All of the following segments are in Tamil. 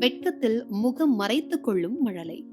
வெட்கத்தில் முகம் மறைத்துக் கொள்ளும் மழலை.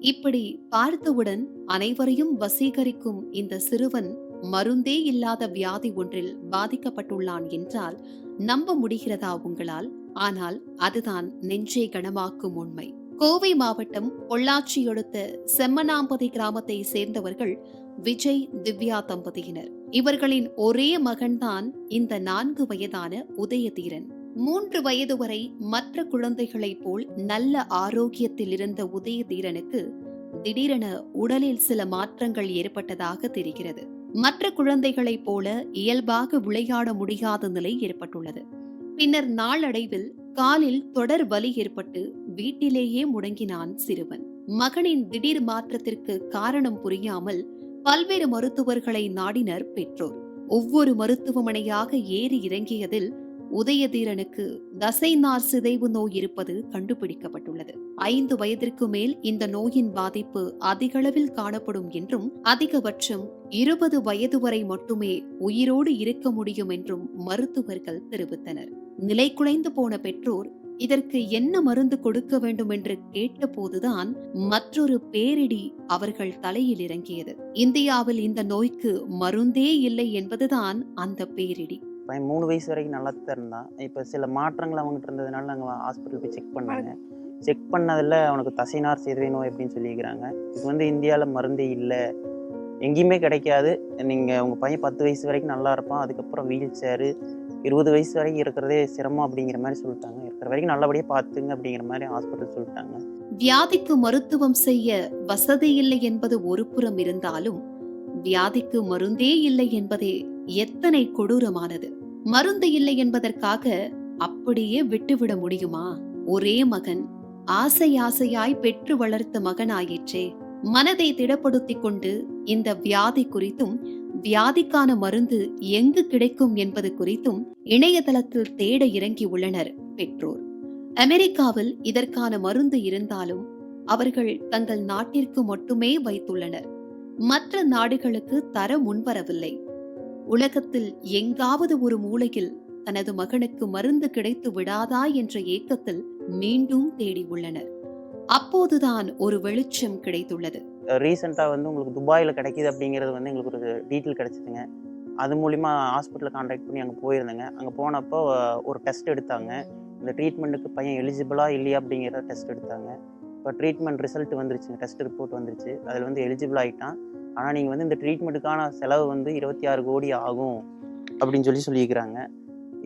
இப்படி பார்த்தவுடன் அனைவரையும் வசீகரிக்கும் இந்த சிறுவன் மருந்தே இல்லாத வியாதி ஒன்றில் பாதிக்கப்பட்டுள்ளான் என்றால் நம்ப முடிகிறதா உங்களால்? ஆனால் அதுதான் நெஞ்சை கனமாக்கும் உண்மை. கோவை மாவட்டம் பொள்ளாச்சி அடுத்த செம்மனாம்பதி கிராமத்தை சேர்ந்தவர்கள் விஜய் திவ்யா தம்பதியினர். இவர்களின் ஒரே மகன்தான் இந்த நான்கு வயதான உதயதீரன். மூன்று வயது வரை மற்ற குழந்தைகளைப் போல் நல்ல ஆரோக்கியத்தில் இருந்த உதயதீரனுக்கு திடீரென உடலில் சில மாற்றங்கள் ஏற்பட்டதாக தெரிகிறது. மற்ற குழந்தைகளைப் போல இயல்பாக விளையாட முடியாத நிலை ஏற்பட்டுள்ளது. பின்னர் நாளடைவில் காலில் தொடர் வலி ஏற்பட்டு வீட்டிலேயே முடங்கினான் சிறுவன். மகனின் திடீர் மாற்றத்திற்கு காரணம் புரியாமல் பல்வேறு மருத்துவர்களை நாடினர் பெற்றோர். ஒவ்வொரு மருத்துவமனையாக ஏறி இறங்கியதில் உதயதீரனுக்கு தசைநார் சிதைவு நோய் இருப்பது கண்டுபிடிக்கப்பட்டுள்ளது. ஐந்து வயதிற்கு மேல் இந்த நோயின் பாதிப்பு அதிகளவில் காணப்படும் என்றும் அதிகபட்சம் இருபது வயது வரை மட்டுமே உயிரோடு இருக்க முடியும் என்றும் மருத்துவர்கள் தெரிவித்தனர். நிலை குலைந்து போன பெற்றோர் இதற்கு என்ன மருந்து கொடுக்க வேண்டும் என்று கேட்டபோதுதான் மற்றொரு பேரிடி அவர்கள் தலையில் இறங்கியது. இந்தியாவில் இந்த நோய்க்கு மருந்தே இல்லை என்பதுதான் அந்த பேரிடி. பையன் மூணு வயசு வரைக்கும் நல்லா தான் இருந்தான். இப்போ சில மாற்றங்கள் அவங்ககிட்ட இருந்ததுனால நாங்கள் ஹாஸ்பிட்டல் போய் செக் பண்ணாங்க. செக் பண்ணதில் அவனுக்கு தசைநார் சிதைவை நோய் அப்படின்னு சொல்லியிருக்கிறாங்க. இது வந்து இந்தியாவில் மருந்தே இல்லை. எங்கேயுமே கிடைக்காது. நீங்கள் உங்கள் பையன் பத்து வயசு வரைக்கும் நல்லா இருப்பான். அதுக்கப்புறம் வீல் சேரு இருபது வயசு வரைக்கும் இருக்கிறதே சிரமம் அப்படிங்கிற மாதிரி சொல்லிட்டாங்க. இருக்கிற வரைக்கும் நல்லபடியாக பார்த்துங்க அப்படிங்கிற மாதிரி ஹாஸ்பிட்டல் சொல்லிட்டாங்க. வியாதிக்கு மருத்துவம் செய்ய வசதி இல்லை என்பது ஒரு புறம் இருந்தாலும் வியாதிக்கு மருந்தே இல்லை என்பதே எத்தனை கொடூரமானது. மருந்து இல்லை என்பதற்காக அப்படியே விட்டுவிட முடியுமா? ஒரே மகன் ஆசை ஆசையாய் பெற்று வளர்த்த மகனாயிற்றே. மனதை திடப்படுத்திக் கொண்டு இந்த வியாதி குறித்தும் வியாதிக்கான மருந்து எங்கு கிடைக்கும் என்பது குறித்தும் இணையதளத்தில் தேட இறங்கி உள்ளனர் பெற்றோர். அமெரிக்காவில் இதற்கான மருந்து இருந்தாலும் அவர்கள் தங்கள் நாட்டிற்கு மட்டுமே வைத்துள்ளனர். மற்ற நாடுகளுக்கு தர முன்வரவில்லை. உலகத்தில் எங்காவது ஒரு மூலையில் தனது மகனுக்கு மருந்து கிடைத்து விடாதா என்ற ஏக்கத்தில் மீண்டும் தேடி உள்ளனர். அப்போதுதான் ஒரு வெளிச்சம் கிடைத்துள்ளது. ரீசெண்டாக வந்து உங்களுக்கு துபாயில் கிடைக்கிது அப்படிங்கிறது வந்து எங்களுக்கு ஒரு டீட்டெயில் கிடச்சிதுங்க. அது மூலிமா ஹாஸ்பிட்டலில் காண்டாக்ட் பண்ணி அங்கே போயிருந்தேங்க. அங்கே போனப்போ ஒரு டெஸ்ட் எடுத்தாங்க. இந்த ட்ரீட்மெண்ட்டுக்கு பையன் எலிஜிபிளா இல்லையா அப்படிங்கிற டெஸ்ட் எடுத்தாங்க. இப்போ ட்ரீட்மெண்ட் ரிசல்ட் வந்துருச்சுங்க டெஸ்ட் ரிப்போர்ட் வந்துருச்சு. அதில் வந்து எலிஜிபிள் ஆகிட்டான் ஆனால் நீங்கள் வந்து இந்த ட்ரீட்மெண்ட்டுக்கான செலவு வந்து இருபத்தி ஆறு கோடி ஆகும் அப்படின்னு சொல்லி சொல்லியிருக்கிறாங்க.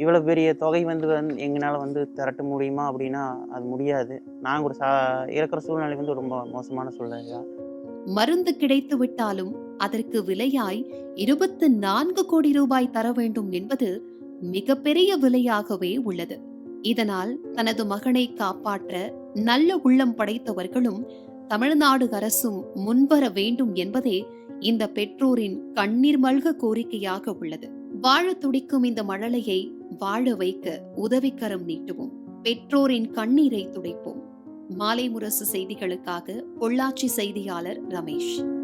இவ்வளோ பெரிய தொகை வந்து வந்து எங்களால் வந்து திரட்ட முடியுமா அப்படின்னா அது முடியாது. நாங்கள் ஒரு சா இருக்கிற சூழ்நிலை வந்து ரொம்ப மோசமான சூழ்நிலை தான் மருந்து கிடைத்து விட்டாலும் அதற்கு விலையாய் இருபத்து நான்கு கோடி ரூபாய் தர வேண்டும் என்பது மிகப்பெரிய விலையாகவே உள்ளது. இதனால் தனது மகனை காப்பாற்ற நல்ல உள்ளம் படைத்தவர்களும் தமிழ்நாடு அரசும் முன்வர வேண்டும் என்பதே இந்த பெற்றோரின் கண்ணீர் மல்க கோரிக்கையாக உள்ளது. வாழ துடிக்கும் இந்த மழலையை வாழ வைக்க உதவிக்கரம் நீட்டுவோம். பெற்றோரின் கண்ணீரை துடைப்போம். மாலை முரசு செய்திகளுக்காக பொள்ளாச்சி செய்தியாளர் ரமேஷ்.